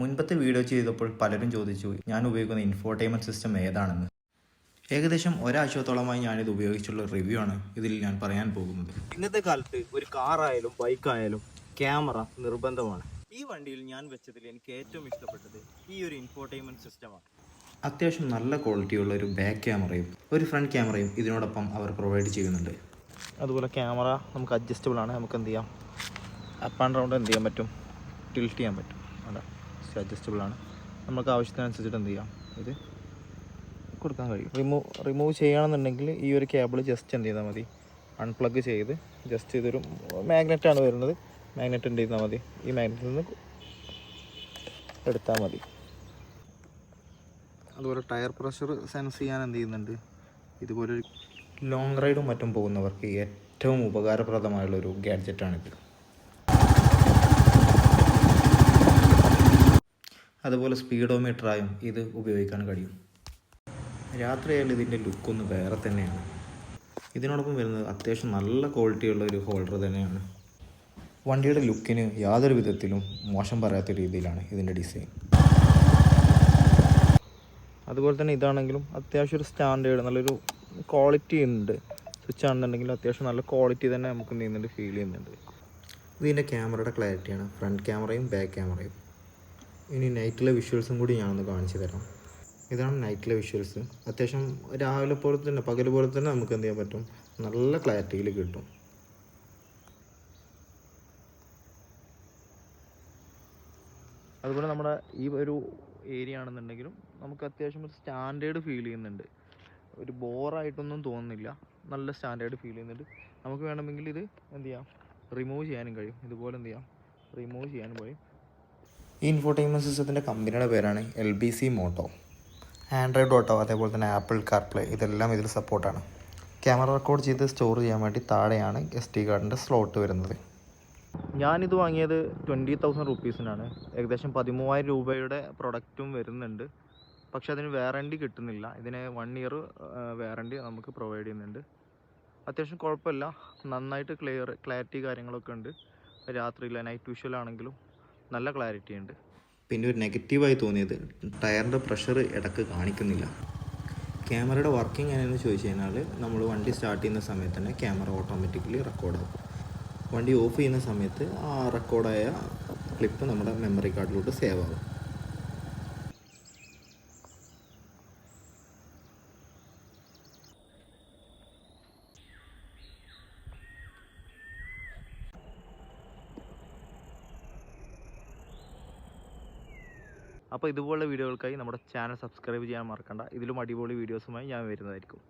മുൻപത്തെ വീഡിയോ ചെയ്തപ്പോൾ പലരും ചോദിച്ചു ഞാൻ ഉപയോഗിക്കുന്ന ഇൻഫോർടൈൻമെന്റ് സിസ്റ്റം ഏതാണെന്ന്? ഏകദേശം ഒരാഴ്ചത്തോളമായി ഞാനിത് ഉപയോഗിച്ചുള്ള റിവ്യൂ ആണ് ഇതിൽ ഞാൻ പറയാൻ പോകുന്നത്. ഇന്നത്തെ കാലത്ത് ഒരു കാറായാലും ബൈക്കായാലും ക്യാമറ നിർബന്ധമാണ്. ഈ വണ്ടിയിൽ ഞാൻ വെച്ചതിൽ എനിക്ക് ഏറ്റവും ഇഷ്ടപ്പെട്ടത് ഈ ഒരു ഇൻഫോർടൈൻമെന്റ് സിസ്റ്റമാണ് അത്യാവശ്യം നല്ല ക്വാളിറ്റിയുള്ള ഒരു ബാക്ക് ക്യാമറയും ഒരു ഫ്രണ്ട് ക്യാമറയും ഇതിനോടൊപ്പം അവർ പ്രൊവൈഡ് ചെയ്യുന്നുണ്ട്. അതുപോലെ ക്യാമറ നമുക്ക് അഡ്ജസ്റ്റബിൾ ആണ്. നമുക്ക് എന്ത് ചെയ്യാം? അപ്പ് ആൻഡ് റൗണ്ട് എന്ത് ചെയ്യാൻ പറ്റും? ടിൽറ്റ് ചെയ്യാൻ പറ്റും. അല്ല അഡ്ജസ്റ്റബിൾ ആണ്. നമുക്ക് ആവശ്യത്തിനനുസരിച്ചിട്ട് എന്ത് ചെയ്യാം? ഇത് കൊടുക്കാൻ കഴിയും. റിമൂവ് റിമൂവ് ചെയ്യുകയാണെന്നുണ്ടെങ്കിൽ ഈ ഒരു കേബിൾ ജസ്റ്റ് എന്ത് ചെയ്താൽ മതി. അൺപ്ലഗ് ചെയ്ത് ജസ്റ്റ് ഇതൊരു മാഗ്നറ്റാണ് വരുന്നത്. മാഗ്നറ്റ് എന്ത് ചെയ്താൽ മതി. ഈ മാഗ്നറ്റിൽ നിന്ന് എടുത്താൽ മതി. അതുപോലെ ടയർ പ്രഷർ സെൻസ് ചെയ്യാൻ എന്ത് ചെയ്യുന്നുണ്ട്? ഇതുപോലെ ലോങ് റൈഡും മറ്റും പോകുന്നവർക്ക് ഏറ്റവും ഉപകാരപ്രദമായുള്ളൊരു ഗാഡ്ജറ്റാണിത് അതുപോലെ സ്പീഡോമീറ്ററായും ഇത് ഉപയോഗിക്കാൻ കഴിയും. രാത്രിയായാലും ഇതിന്റെ ലുക്കൊന്ന് വേറെ തന്നെയാണ്. ഇതിനോടൊപ്പം വരുന്നത് അത്യാവശ്യം നല്ല ക്വാളിറ്റിയുള്ള ഒരു ഹോൾഡർ തന്നെയാണ്. വണ്ടിയുടെ ലുക്കിന് യാതൊരു വിധത്തിലും മോശം പറയാത്ത രീതിയിലാണ് ഇതിന്റെ ഡിസൈൻ അതുപോലെ തന്നെ ഇതാണെങ്കിലും അത്യാവശ്യം ഒരു സ്റ്റാൻഡേർഡ് നല്ലൊരു ക്വാളിറ്റി ഉണ്ട്. സ്വിച്ച് ആണെന്നുണ്ടെങ്കിലും അത്യാവശ്യം നല്ല ക്വാളിറ്റി തന്നെ നമുക്ക് നീന്തുന്നുണ്ട് ഫീൽ ചെയ്യുന്നുണ്ട്. ഇതിന്റെ ക്യാമറയുടെ ക്ലാരിറ്റിയാണ് ഫ്രണ്ട് ക്യാമറയും ബാക്ക് ക്യാമറയും ഇനി നൈറ്റിലെ വിഷ്വൽസും കൂടി ഞാനൊന്ന് കാണിച്ചു തരാം. ഇതാണ് നൈറ്റിലെ വിഷ്വൽസ്. അത്യാവശ്യം രാവിലെ പോലെ തന്നെ പകൽ പോലെ തന്നെ നമുക്ക് എന്ത് ചെയ്യാൻ പറ്റും? നല്ല ക്ലാരിറ്റിയിൽ കിട്ടും. അതുപോലെ നമ്മുടെ ഈ ഒരു ഏരിയ ആണെന്നുണ്ടെങ്കിലും നമുക്ക് അത്യാവശ്യം ഒരു സ്റ്റാൻഡേർഡ് ഫീൽ ചെയ്യുന്നുണ്ട്. ഒരു ബോറായിട്ടൊന്നും തോന്നുന്നില്ല. നല്ല സ്റ്റാൻഡേർഡ് ഫീൽ ചെയ്യുന്നുണ്ട്. നമുക്ക് വേണമെങ്കിൽ ഇത് എന്ത് ചെയ്യാം? റിമൂവ് ചെയ്യാനും കഴിയും. ഇതുപോലെ എന്ത് ചെയ്യാം? റിമൂവ് ചെയ്യാനും കഴിയും. ഈ ഇൻഫോർടൈൻമെന്റ് സിസ്റ്റത്തിന്റെ കമ്പനിയുടെ പേരാണ് L B C moto Android Auto അതേപോലെ തന്നെ ആപ്പിൾ കാർപ്ലേ ഇതെല്ലാം ഇതിൽ സപ്പോർട്ടാണ് ക്യാമറ റെക്കോർഡ് ചെയ്ത് സ്റ്റോർ ചെയ്യാൻ വേണ്ടി താഴെയാണ് എസ് ടി കാർഡിന്റെ സ്ലോട്ട് വരുന്നത്. ഞാനിത് വാങ്ങിയത് ട്വന്റി തൗസൻഡ് റുപ്പീസിനാണ് ഏകദേശം പതിമൂവായിരം രൂപയുടെ പ്രൊഡക്റ്റും വരുന്നുണ്ട്. പക്ഷേ അതിന് വാറണ്ടി കിട്ടുന്നില്ല. ഇതിന് വൺ ഇയർ വാറണ്ടി നമുക്ക് പ്രൊവൈഡ് ചെയ്യുന്നുണ്ട്. അത്യാവശ്യം കുഴപ്പമില്ല. നന്നായിട്ട് ക്ലിയർ ക്ലാരിറ്റി കാര്യങ്ങളൊക്കെ ഉണ്ട്. രാത്രിയിൽ നൈറ്റ് വിഷ്വൽ ആണെങ്കിലും നല്ല ക്ലാരിറ്റി ഉണ്ട്. പിന്നെ ഒരു നെഗറ്റീവായി തോന്നിയത് ടയറിന്റെ പ്രഷർ ഇടയ്ക്ക് കാണിക്കുന്നില്ല. ക്യാമറയുടെ വർക്കിംഗ് എങ്ങനെയെന്ന് ചോദിച്ചു കഴിഞ്ഞാൽ നമ്മൾ വണ്ടി സ്റ്റാർട്ട് ചെയ്യുന്ന സമയത്ത് തന്നെ ക്യാമറ ഓട്ടോമാറ്റിക്കലി റെക്കോർഡാകും വണ്ടി ഓഫ് ചെയ്യുന്ന സമയത്ത് ആ റെക്കോർഡായ ക്ലിപ്പ് നമ്മുടെ മെമ്മറി കാർഡിലോട്ട് സേവ് ആകും. അപ്പോൾ ഇതുപോലുള്ള വീഡിയോകൾക്കായി നമ്മുടെ ചാനൽ സബ്സ്ക്രൈബ് ചെയ്യാൻ മറക്കണ്ട. ഇതിലും അടിപൊളി വീഡിയോസുമായി ഞാൻ വരുന്നതായിരിക്കും.